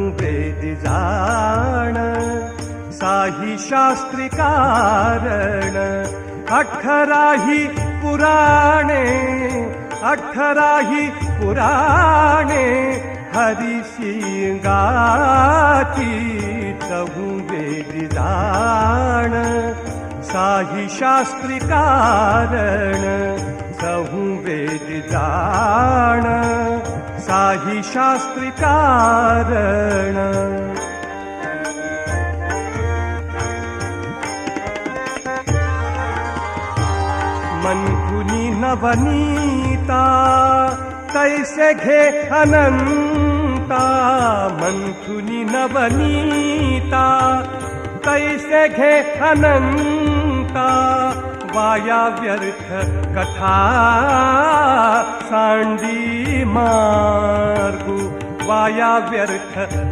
वेदि जाण साही शास्त्री कारण अठराही पुराणे अठराही पुराणे वेदि जाण साही शास्त्री कारण सहु वेदि जाण साही शास्त्री कारण। मन्थुनी नवनीता कैसे घे अनन्ता। मन्थुनी नवनीता कैसे घे अनन्ता। वाया व्यर्थ कथा साण्डी मार्गु वाया व्यर्थ